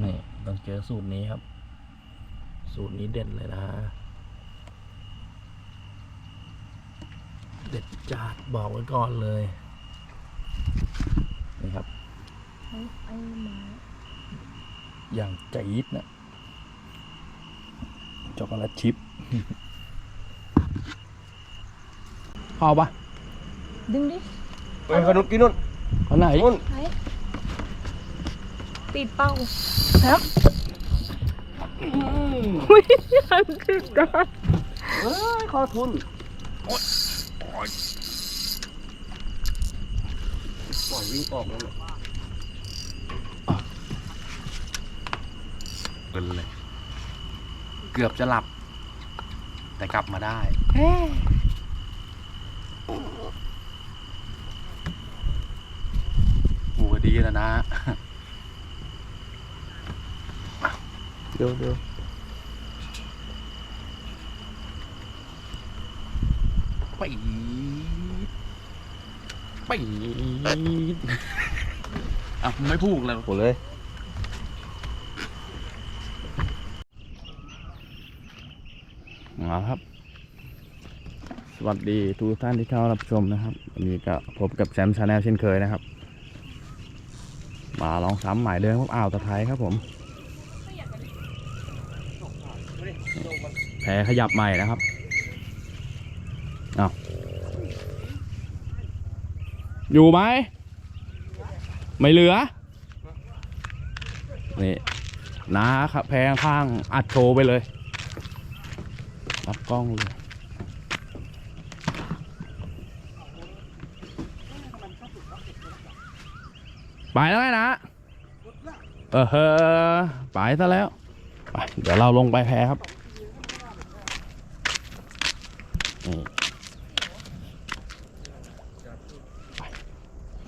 นี่ต้องเจอสูตรนี้ครับ สูตรนี้เด่นเลยนะเด็ดจัดบอกไว้ก่อนเลยนี่ครับไอ้หมาอย่างจี๊ดนะช็อกโกแลตชิพพอปะดึงดิไปขนุนกินนู่นเอาไหนนู่นไหน ติดเป้าครับอุ้ยอันติดได้เอ้ยขอทุนปล่อยวิ่งออกแล้วเนี่ยเกินเลย เกือบจะหลับ แต่กลับมาได้หัวดีแล้วนะ เดี๋ยวเดี๋ยวปีดปีดอะไม่พูดเลยโหเลยมาครับ สวัสดีทุกท่านที่เข้ารับชมนะครับวันนี้ก็พบกับแชมป์ชาแนลเช่นเคยนะครับ มาลองซ้ำหมายเดิมครับอ่าวตะไคร้ครับผม แผลขยับใหม่นะครับเอาอยู่ไหม ไม่เหลือ นี่นะครับแพงข้างอัดโชว์ไปเลย รับกล้องเลยไปแล้วไงนะ เออเฮอไปซะแล้ว ไป เดี๋ยวเราลงไปแพครับนี่ไป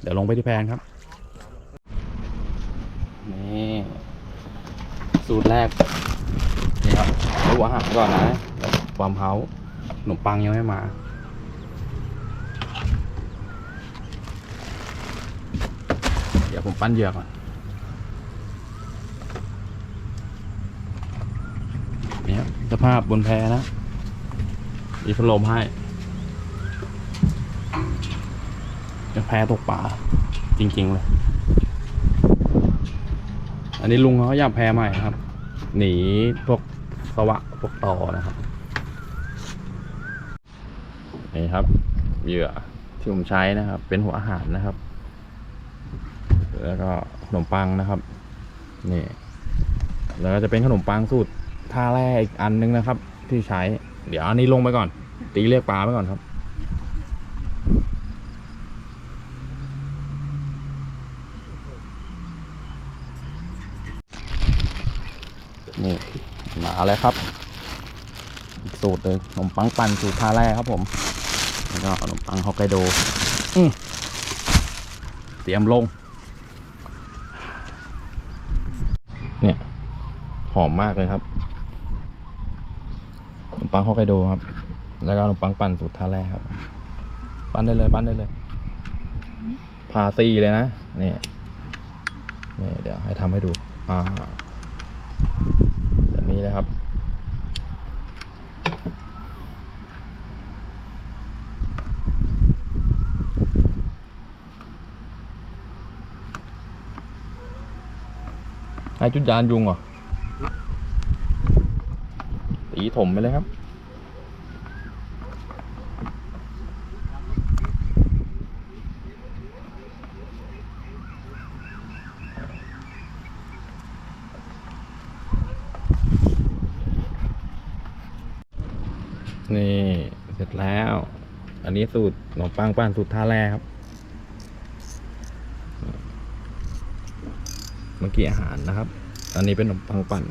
เดี๋ยวลงไปที่แพครับ นี่ สูตรแรก นี่ครับรู้อาหารก่อนนะความเฮาขนมปังยังไม่มา เดี๋ยวผมปั้นเหยื่อก่อน นี่ครับสภาพบนแพนะมีพัดลมให้ จะแพตกปลาจริง ๆ เลย อันนี้ลุงเขาก็อยากแพใหม่ครับ หนีพวกสวะพวกต่อนะครับนี่ครับ เหยื่อที่ผมใช้นะครับ เป็นหัวอาหารนะครับ แล้วก็ขนมปังนะครับนี่แล้วก็จะเป็นขนมปังสูตรท่าแรกอีกอันนึงนะครับ ที่ใช้ เดี๋ยวอันนี้ลงไปก่อน ตีเรียกปลาไปก่อนครับ นี่มาแล้วครับ อีกสูตรเลยขนมปังปั่นสูตรทาแรกครับผม แล้วก็ขนมปังฮอกไกโดเตรียมลง เนี่ย หอมมากเลยครับขนมปังฮอกไกโดครับ แล้วก็ขนมปังปั่นสูตรทาแรกครับ ปั้นได้เลยปั้นได้เลย พาซีเลยนะ เนี่ยนี่เดี๋ยวให้ทำให้ดู อ่า นี้นะครับ ไอจุดยานยุงเหรอตีถมไปเลยครับ นี่เสร็จแล้ว อันนี้สูตรขนมปังปั้นสูตรท่าแร่ครับ เมื่อกี้อาหารนะครับ อันนี้เป็นขนมปังปั่น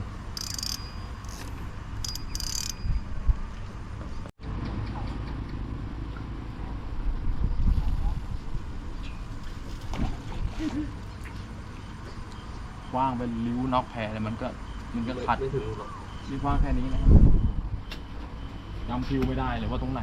กว้างเป็นริ้วนอกแพรเลยมันก็ มันก็ขัดไม่ถึงหรอกริ้วกว้างแค่นี้นะครับ จำคิวไม่ได้เลยว่าตรงไหน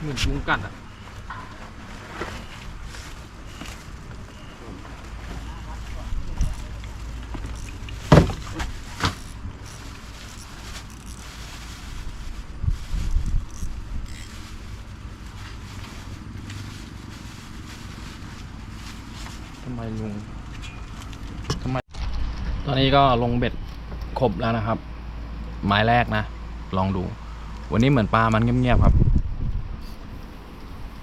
เหมือนวงกันอะ นนี้ก็ลงเบ็ดครบแล้วนะครับหมายแรกนะ ลองดู วันนี้เหมือนปลามันเงียบๆครับ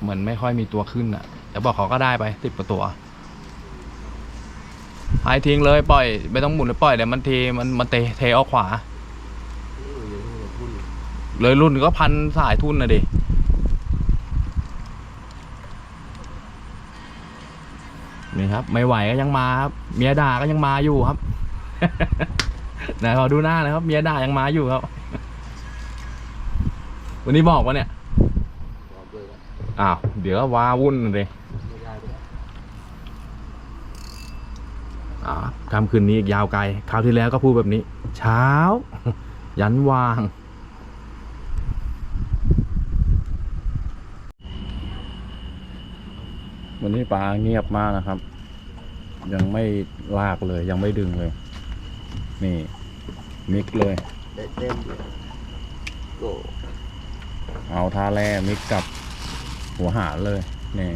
เหมือนไม่ค่อยมีตัวขึ้นอะแต่บอกเขาก็ได้ไปสิบกว่าตัวหายทิ้งเลยปล่อยไม่ต้องหมุนเลยปล่อยเดี๋ยวมันเทมันมันเทเทออกขวา เลยรุ่นก็พันสายทุนนะดินี่ครับ ไม่ไหวก็ยังมาครับ เมียด่าก็ยังมาอยู่ครับ ไหนขอดูหน้าหนะครับ เมียด่ายังมาอยู่ครับ วันนี้บอกว่าเนี่ย บอกเลยว่าอ้าว เดี๋ยวก็ว้าวุ่นเลยไม่ได้ไปแล้วอ่าคำคืนนี้อีกยาวไกล คราวที่แล้วก็พูดแบบนี้ เช้า ยันวาง วันนี้ปลาเงียบมากนะครับ ยังไม่ลากเลยยังไม่ดึงเลย นี่ มิกเลย ได้เต็มเลยโอ้เอาท่าแร่มิกกับหัวหารเลย นี่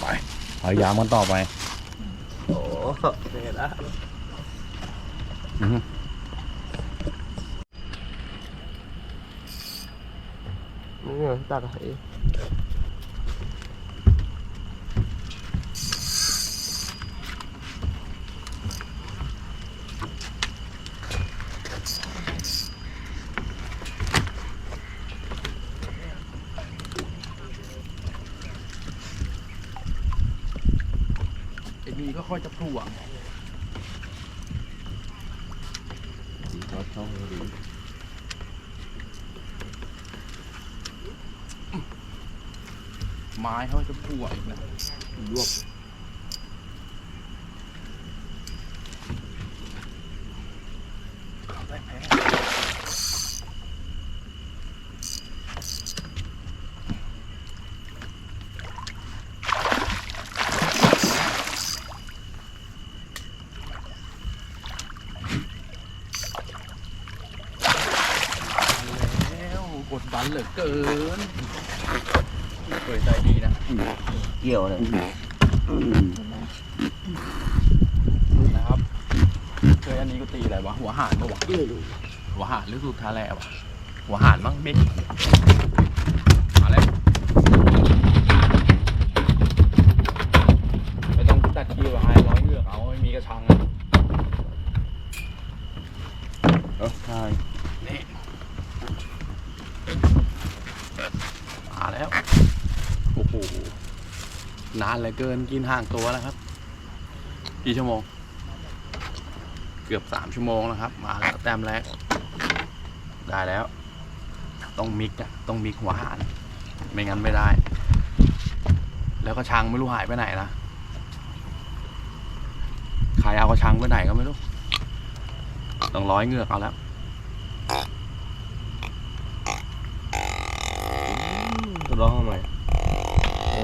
ไปพยายามกันต่อไปโหเสร็จแล้วอือฮึนี่ไงตัดไห นี่ก็ค่อยจะถั่วสีเขาช่องดีไม้เขาจะถั่วอีกนะ ยวบ แล้วกดดัน เหลือเกินเคยใจดีนะ เกี่ยวเลยนะครับเคยอันนี้ก็ตีอะไรวะ หัวหานปะวะเกี่ยวดูหัวหานหรือสูตรทาแร่วะหัวหานมั้งมิกมาแล้วไม่ต้องตัดคิวอะไฮร้อยเลือกเอาไม่มีกระชังอะ เออใช่ นี่มาแล้ว โอ้โห นาน เกินกินห่างตัวแล้วครับ กี่ชั่วโมง เกือบสามชั่วโมงแล้วครับ มาแล้วแต้มแรก ได้แล้ว ต้องมิกอะต้องมิกหัวหานไม่งั้นไม่ได้ แล้วก็ชังไม่รู้หายไปไหนนะใครเอากระชังไปไหนก็ไม่รู้ ต้องร้อยเงือกเอาแล้วจะร้องทำไม อ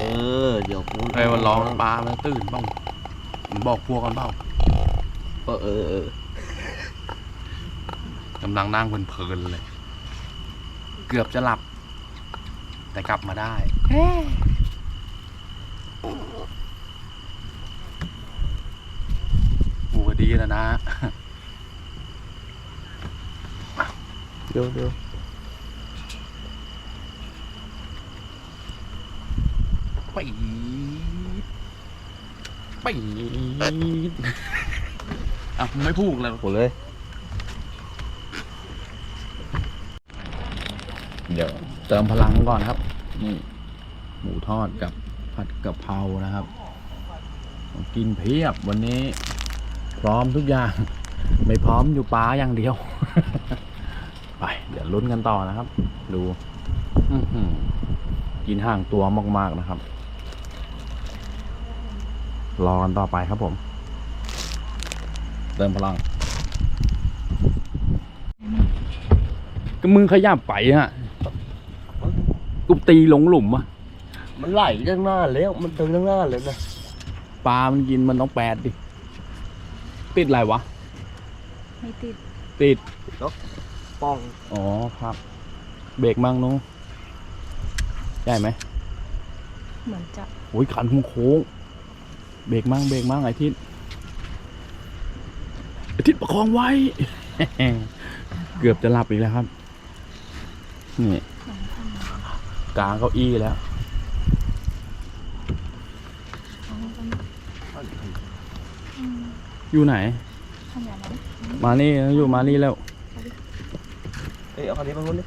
อเดี๋ยวพูดเฮ้ยมันร้องปลามันตื่นบ้างมันบอกพวกกันเปล่าเออเออเออกำลังนั่งเพลินๆเลย เกือบจะหลับ แต่กลับมาได้ กูก็ดีแล้วนะ เดี๋ยวเดี๋ยว ปี๊ดปี๊ดอะไม่พูดเลยหมเลย เดี๋ยวเติมพลังก่อนครับ นี่หมูทอดกับผัดกะเพรานะครับ กินเพียบวันนี้ พร้อมทุกอย่าง ไม่พร้อมอยู่ปลาอย่างเดียว ไปเดี๋ยวลุ้นกันต่อนะครับ ดูอื้อหือกินห่างตัวมากๆนะครับ รอกันต่อไปครับผม เติมพลัง ก็มึงขยับไปฮะ กูตีลงหลุมอะมันไหลตั้งหน้าแล้ว มันเดินตั้งหน้าเลยนะปลามันกินมันต้องแปดดิ ติดอะไรวะ ไม่ติด ติด ป้องอ๋อครับ เบรกมั่งนู้ใหญ่ไหม เหมือนจะ โอ้ยขันโค้งๆ เบรกมั่งเบรกมั่งไอ้ทิศไอ้ทิศประคองไว้ เกือบจะหลับอีกแล้วครับ นี่กลางเก้าอี้แล้วเอาไปอืมอยู่ไหนทำอย่างนั้นมานี่อยู่มานี่แล้วเอ้ยเอาคันนี้มาคนดิ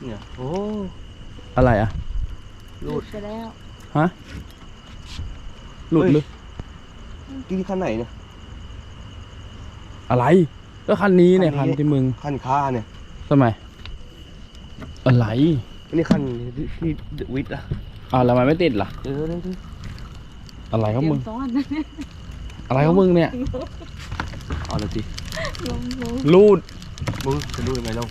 เนี่ยโอ้อะไรอะรูดไปแล้วฮะ หลุดเฮ้ยหรือกินคันไหนเนี่ย อะไร ก็คันนี้เนี่ยคัคันนนี้ ที่มึงคันค้าเนี่ยทำไมอะไรอันนี้คันที่ที่วิทย์อะอ่าวแล้วทำไมไม่ติดล่ะเออนี่อะไรของมึงเตรียซ้อนนะเนี่ยอะไรของมึงเนี่ย เอาเลยสิลงลงรูด มึงจะดูยังไงเรา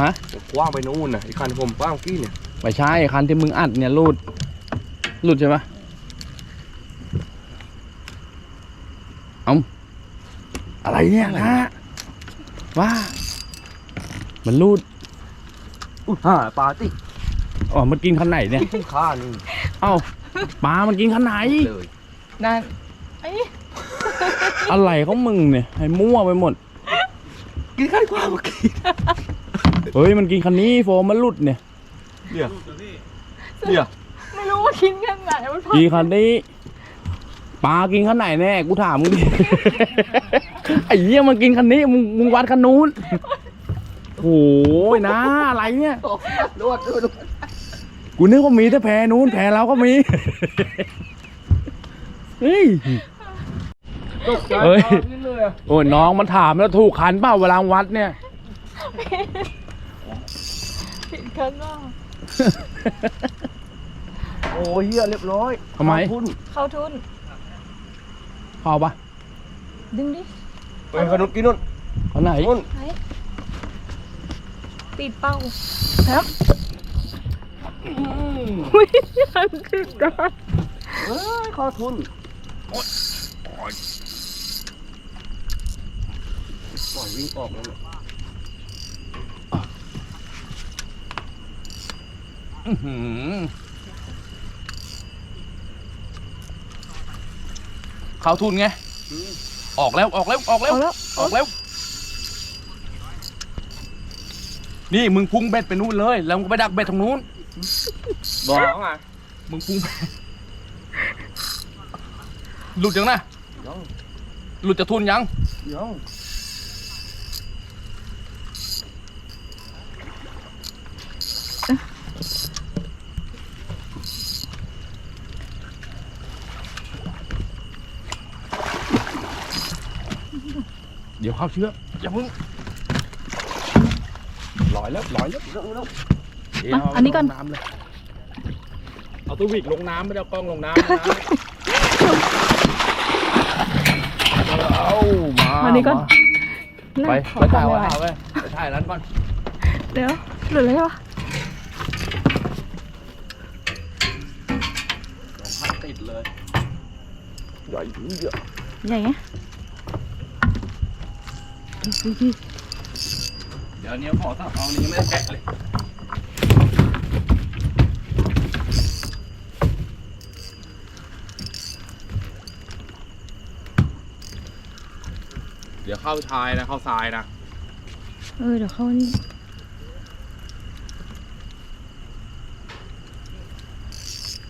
ฮะกว้างไปนู่นน่ะไอ้คันผมกว้างกี้เนี่ยไม่ใช่คันที่มึงอัดเนี่ยรูดรูดใช่ปะ เอาอะไรเนี่ยนะ ว่า มันรูดอุ้ยห่าปลาติอ๋อมันกินคันไหนเนี่ยกินค้านี่เอ้าปลามันกินคันไหนเลยนั่นไอ้อะไรของมึงเนี่ยให้มั่วไปหมด กินคันกว้างเมื่อกี้เฮ้ยมันกินคันนี้โฟมมันหลุดเนี่ยเนี่ยเนี่ยไม่รู้ว่ากินกันไหนมันพอ กินคันนี้ ปลากินคันไหนแน่กูถามมึงดิ ไอ้เหี้ยมันกินคันนี้มึงมึงวัดคันนู้นโอ้ยนะอะไรเนี่ยรวดรวดรวดกูนึกว่ามีแต่แพรนู้นแพรเราก็มีเฮ้ยตกใจเฮ้ยปลาขึ้นเลยอะโอ้ยน้องมันถามแล้วถูกขันเปล่าเวลาวัดเนี่ยผิดกันว่าโอ้ยเฮียเรียบร้อยทำไมขอบคุณเข้าทุน พอปะดึงดิ ไปขนมกินนู่นเอาไหนนู่นไหนติดเป้าครับอุ้ยมันติดกันเอ้ยขอทุนปล่อยวิ่งออกแล้วเนี่ยอื้อหือ เข้าทุนไง ออกแล้วออกแล้วออกแล้วเอาแล้วออกแล้ว นี่มึงพุ่งเบ็ดไปนู่นเลย แล้วมึงก็ไปดักเบ็ดตรงนู้น บอกไงมึงพุ่งไปหลุดยังนะยังหลุดจากทุนยังยัง ยวเข้าเชื้ออย่ามึงลอยแล้วลอยแล้วเร็วเร็วเดี๋ยวอันนี้ก่อนลงน้ำเลยเอาตัววิกลงน้ำไม่ได้เอากล้องลงน้ำนะเอามาอันนี้ก่อนไปขอไปถ่ายทำไว้ไม่ไหวถ่ายไว้ไปถ่ายนั้นก่อนเดี๋ยวหลุดเลยวะสองพันติดเลยใหญ่เยอะใหญ่ไง เดี๋ยวนี้ขอสับเอานี้ไม่ได้แกะเลยเดี๋ยวเข้าชายนะเข้าทรายนะ เออเดี๋ยวเข้านี่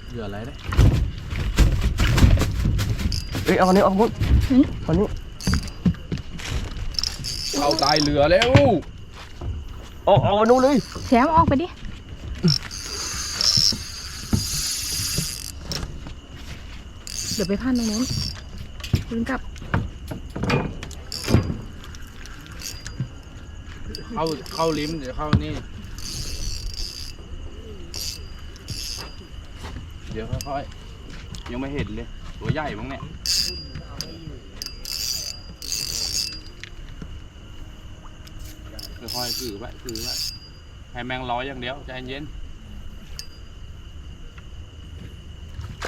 เหยื่ออะไรเนี่ยเอ้ยเอาอันนี้เอาหมดอันนี้ เข้าทรายเหลือแล้วเอาเอาอันนู้นเลยแชมป์ออกไปดิ เดี๋ยวไปพันตรงนู้นดึงกลับ เข้าเข้าลิ้มเดี๋ยวเข้านี่ เดี๋ยวค่อยๆยังไม่เห็นเลย ตัวใหญ่บ้างเนี่ย ค่อยๆคือไว้คือไว้ให้แมงล้อยอย่างเดียวใจเย็น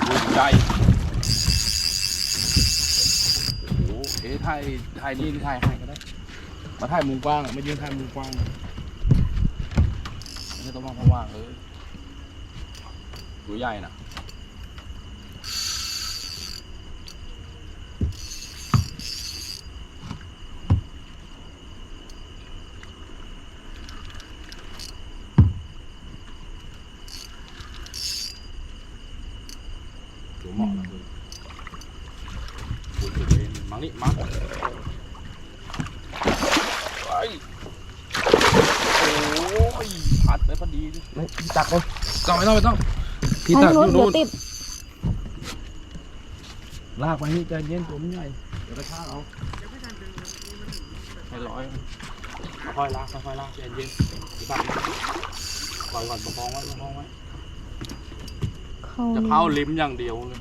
บุญใจโอ้โเอ๊ะถ่ายถ่ายนี่หรือถ่ายให้ก็ได้ มาถ่ายมุมกว้างมายืนถ่ายมุมกว้างไม่ต้องมองกว่างเลยตัวใหญ่น่ะ นมังนี่มังไปโอ้ยพัดไปพอดีไม่ตักเลยต้องไม่ต้องไม่ต้องพี่ตักอยู่นู่นลากไปนี่ใจเย็นตัวมันใหญ่เดี๋ยวกระชากเอาให้ร้อยค่อยลากค่อยลากใจเย็นพี่ตักปล่อยก่อนประคองไว้ประคองไว้จะเข้าลิ้มอย่างเดียวเลย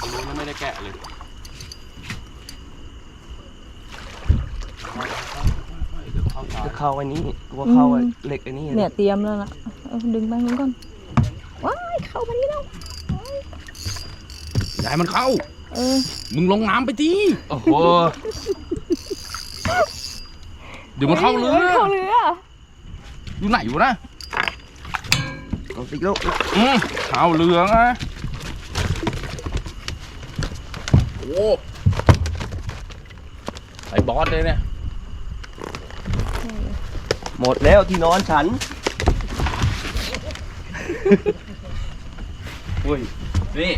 ตรงนู้นยัง ไม่ได้แกะเลยค่อยๆเดี๋ยวเข้าซ้ายจะเข้าไอ้นี้กลัวเข้าไอ้เหล็กไอ้นี่เนี่ยเตรียมแล้วล่ะเอาดึงไปนู้นก่อนว้ายเข้ามานี่แล้วอย่าให้มันเข้า เออมึงลงน้ำไปทีโอ้โหเดี๋ยวมันเข้าเรือ เข้าเรืออยู่ไหนวะนะ เอาติ๊กแล้วอืมเข้าเรือไงโอ้ ไอ้บอสเลยเนี่ย หมดแล้วที่นอนฉัน อุ้ย นี่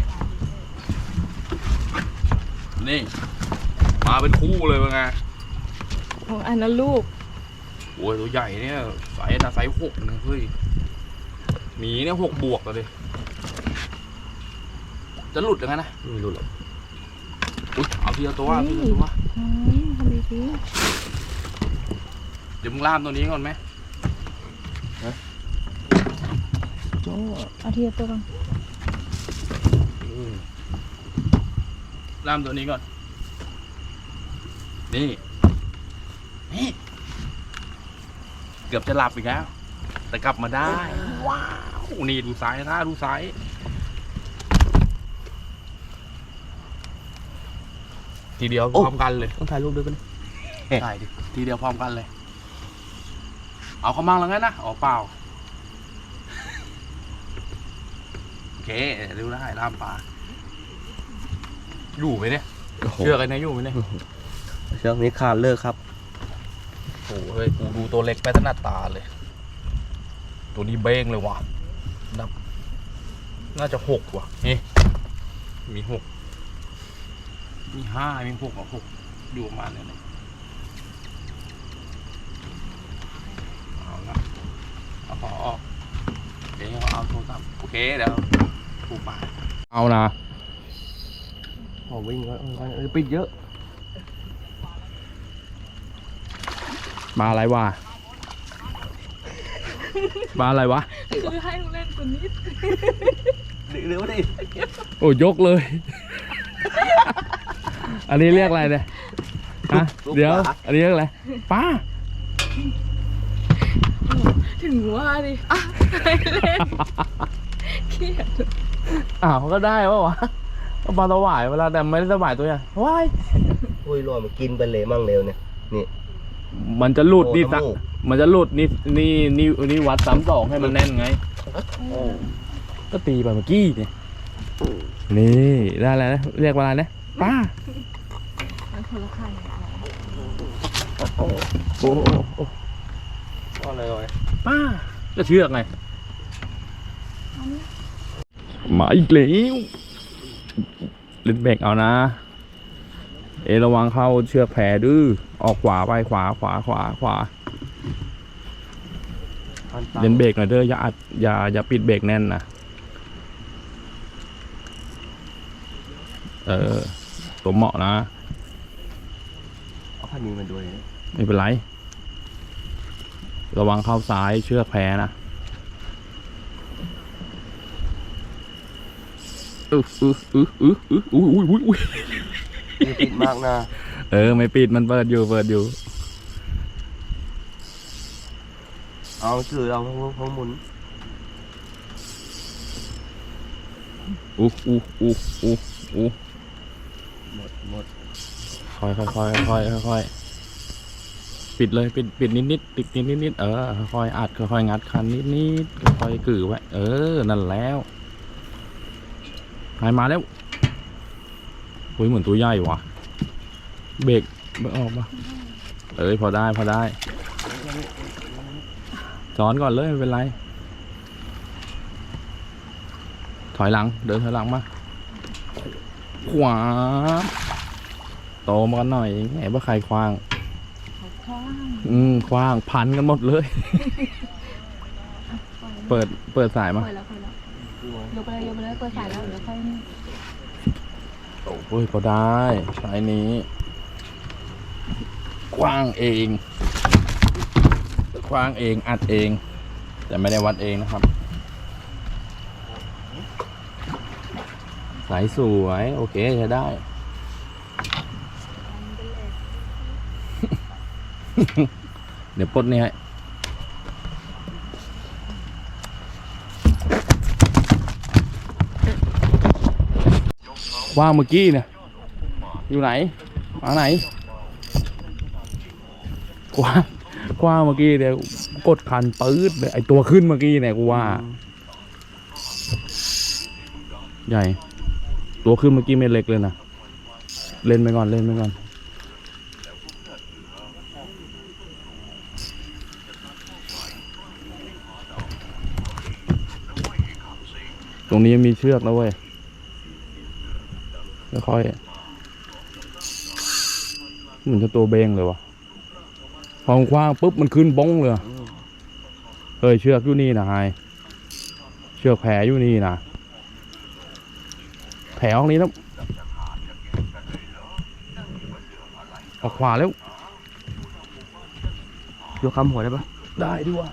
นี่ มาเป็นคู่เลยเป็นไงของอันนั้นลูก โอ้ยตัวใหญ่เนี่ยไซส์นะไซส์หกนะเฮ้ยหมีเนี่ยหกบวกเลยดิจะหลุดยังไงนะ ไม่รู้หรอก อุ๊ยเอาทีละตัวเอาทีละตัวอืมทำดีทีเดี๋ยวมึงล่ามตัวนี้ก่อนไหมโจ้เอาทีละตัวก่อนล่ามตัวนี้ก่อน นี่ นี่ เกือบจะหลับอีกแล้ว แต่กลับมาได้ ว้าว นี่ดูซ้ายนะดูซ้าย ทีเดียวพร้อมกันเลยต้องถ่ายรูปด้วยกันเอ๊ะใช่ดิทีเดียวพร้อมกันเลย เอาเขามั่งแล้วงั้นนะอ๋อเปล่าโอเคเร็วได้ล่ามปลาอยู่ไหมเนี่ยเชือกไอ้เนี่ยอยู่ไหมเนี่ยเชือกนี้ขาดเลิกครับโอ้โหเฮ้ยกูดูตัวเล็กไปถนัดตาเลย ตัวนี้เบ้งเลยว่ะนับน่าจะหกว่ะนี่มีหก มีห้ามีหกกับหกอยู่ประมาณเนี้นะเอาละเอาพอออกเดี๋ยวเอาโทรศัพท์โอเคเดี๋ยวถูกปาเอานะพอวิ่งก็เออปิดเยอะ มาอะไรวะ มาอะไรวะ คือให้ลูกเล่นคนนี้หรือว่าดิโอ้ยกเลย อันนี้เรียกอะไรเนี่ยฮะเดี๋ยว อันนี้เรียกอะไรป้า ถึงว่าดิอะให้เล่นเครียดอ้าวก็ได้ปะวะก็ปลาสวายเวลาแต่ไม่ได้สวายตัวใหญ่ว้ายอุ้ยรอมันกินไปเลยมั่งเร็วเนี่ย นี่ มันจะหลุดนี่โอ้สักน้ำมูก มันจะหลุดนี่นี่นี่นี่วัดสามสองให้มันแน่นไง ก็ตีไปเมื่อกี้เนี่ยนี่ได้แล้วนะเรียกว่าอะไรนะป้ามัน คนละคันโอ้โหโอ้โหก็อะไรวะป้าจะเชือกไงมาอีกแล้วเล่นเบรกเอานะ เอระวังเข้าเชือกแผลดื้อออกขวาไปขวาขวาขวาขวาเล่นเบรกหน่อยเด้ออย่าอัดอย่าอย่าปิดเบรกแน่นนะเออตัวเหมาะนะ เอาพันนี้มาด้วยนะไม่เป็นไร ระวังเข้าซ้ายเชือกแพ้นะอึ๊บอึ๊บอึ๊บอึ๊บอึ๊บอุ้ยอุ้ยอุ้ยอุ้ยนี่ปิดมากนะเออ ไม่ปิดมันเปิดอยู่เปิดอยู่ เอาคือเอาข้างข้างหมุนอู้อู้อู้อู้อู้หมดหมด ค่อยค่อยค่อยค่อยค่อยปิดเลยปิดปิดนิดนิดปิดนิดนิดนิดเออค่อยอัดค่อยงัดคันนิดนิดค่อยกือไว้เออนั่นแล้วหายมาแล้วอุ้ยเหมือนตัวใหญ่ว่ะ เบรกไม่ออกปะเอ้ยพอได้พอได้สอนก่อนเลยไม่เป็นไร ถอยหลัง เดินถอยหลังมาขวา โตมากันหน่อยแหมว่าใครคว้างเขาคว้างอืมคว้างพันกันหมดเลย เปิดเปิดสายมาเปิดแล้วเปิดแล้วยกไปเลยยกไปเลยเปิดสายแล้วเดี๋ยวค่อยโอ้ยพอได้สายนี้กว้างเองกว้างเองอัดเอง แต่ไม่ได้วัดเองนะครับ สายสวย โอเคใช้ได้ เดี๋ยวปลดนี่ให้ว่างเมื่อกี้เนี่ยอยู่ไหนมาไหนกว้างกว้างเมื่อกี้เดี๋ยวกดคันปื๊ดเลยไอตัวขึ้นเมื่อกี้เนี่ยกูว่า ใหญ่ ตัวขึ้นเมื่อกี้ไม่เล็กเลยนะเล่นไปก่อนเล่นไปก่อน รงนี้มีเชือกนะเว้ยค่อยๆเหมือนจะตัวเบงเลยวะพอมันคว้างปุ๊บมันขึ้นบ้องเลยเฮ้ยเชือกอยู่นี่นะไฮเชือกแผลอยู่นี่นะแผลออกนี้แล้วออกขวาแล้วยกคำหัวได้ปะได้ด้วย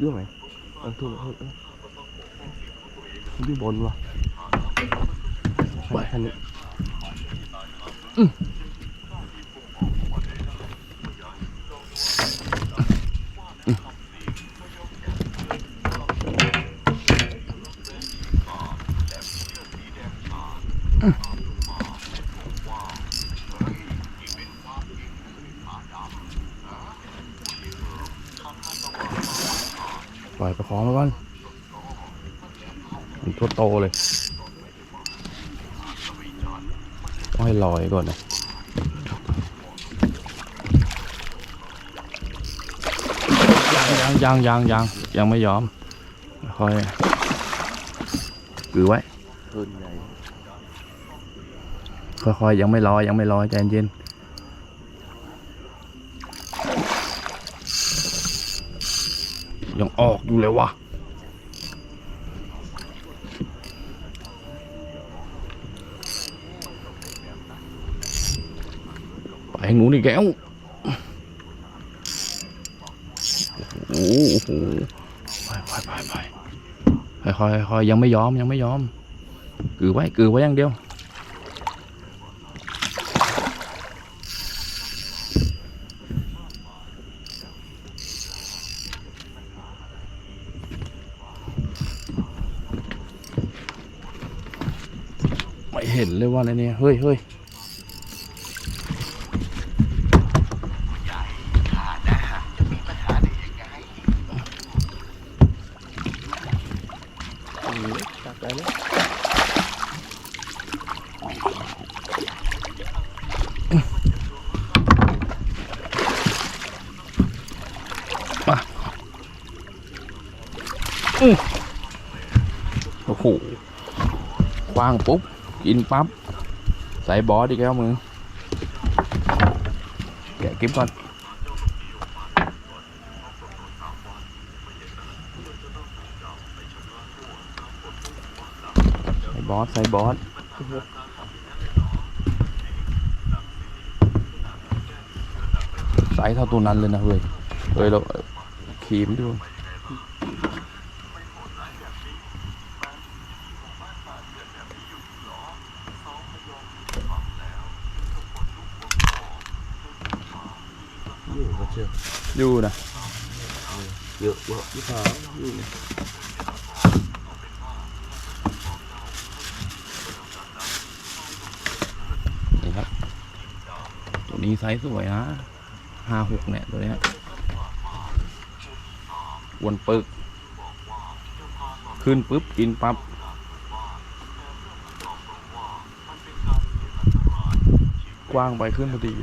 ยื่ไหม ออถูกถูกยื่บนวะไปคันนี้ ปล่อยประคองไว้ก่อนมันตัวโตเลยต้องให้ลอยก่อนนะ ยังยังยังยังไม่ยอมค่อยกือไว้ขึ้นใหญ่ค่อยๆยังไม่ลอยยังไม่ลอยใจเย็นยังออกอยู่เลยวะไปทางนู้นอีกแล้ว โอ้โหไปไปไปไปค่อยๆค่อยๆยังไม่ยอมยังไม่ยอมกือไว้กือไว้อย่างเดียวไม่เห็นเลยว่าอะไรเนี่ยเฮ้ยเฮ้ย จับได้ไหมโอ้โหคว้างปุ๊บกินปั๊บใส่บอสอีกแล้วมึงแกะกิ๊บก่อน ใส่บอสใส่บอสไซส์เท่าตัวนั้นเลยนะเฮ้ยเฮ้ยเราขีมดูอยู่ก็เชื่ออยู่นะเยอะเยอะที่ขาอยู่เนี่ย นี่ไซส์สวยนะห้าหกเนี่ยตัวเนี้ยวนปึก ขึ้นปุ๊บ กินปั๊บกว้างไปขึ้นพอดี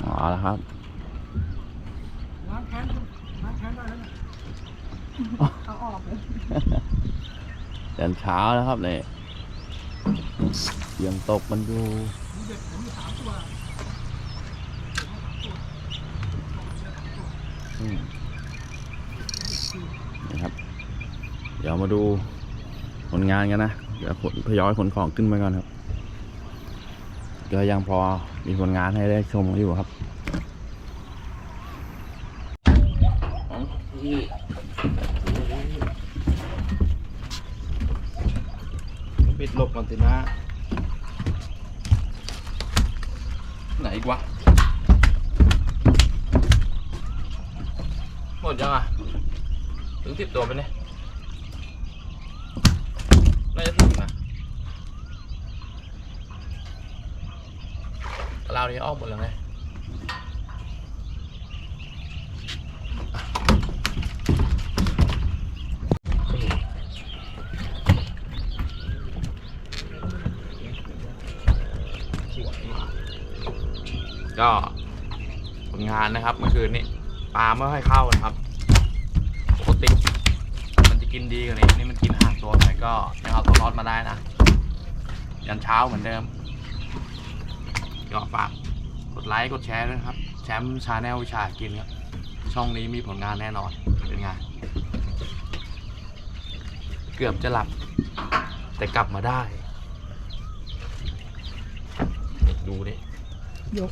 เอาละครับ เอาออกเลย ยันเช้าแล้วครับเนี่ยยังตกมันอยู่นี่ครับ เดี๋ยวมาดูผลงานกันนะ เดี๋ยวขนทยอยขนของขึ้นไปก่อนครับก็ยังพอมีผลงานให้ได้ชมอยู่ครับ ปิดหลบก่อนสินะ ไหนอีกวะ หมดยังอะ ถึงสิบตัวไปเนี่ยน่าจะถึงนะเรานี้ออกห มดแล้วไงก็ผลงานนะครับเมื่อคืนนี้ปลาไม่ค่อยเข้านะครับปกติมันจะกินดีกว่านี้นี่มันกินห่างตัวหนก็ยังเอาตัวรอดมาได้นะ ยันเช้าเหมือนเดิมก็ฝาก ดไลค์กดแชร์ด้วยนะครับ แชมป์ชาแนลวิชากินครับ ช่องนี้มีผลงานแน่นอน เป็นไง เกือบจะหลับ แต่กลับมาได้ ดูดิยก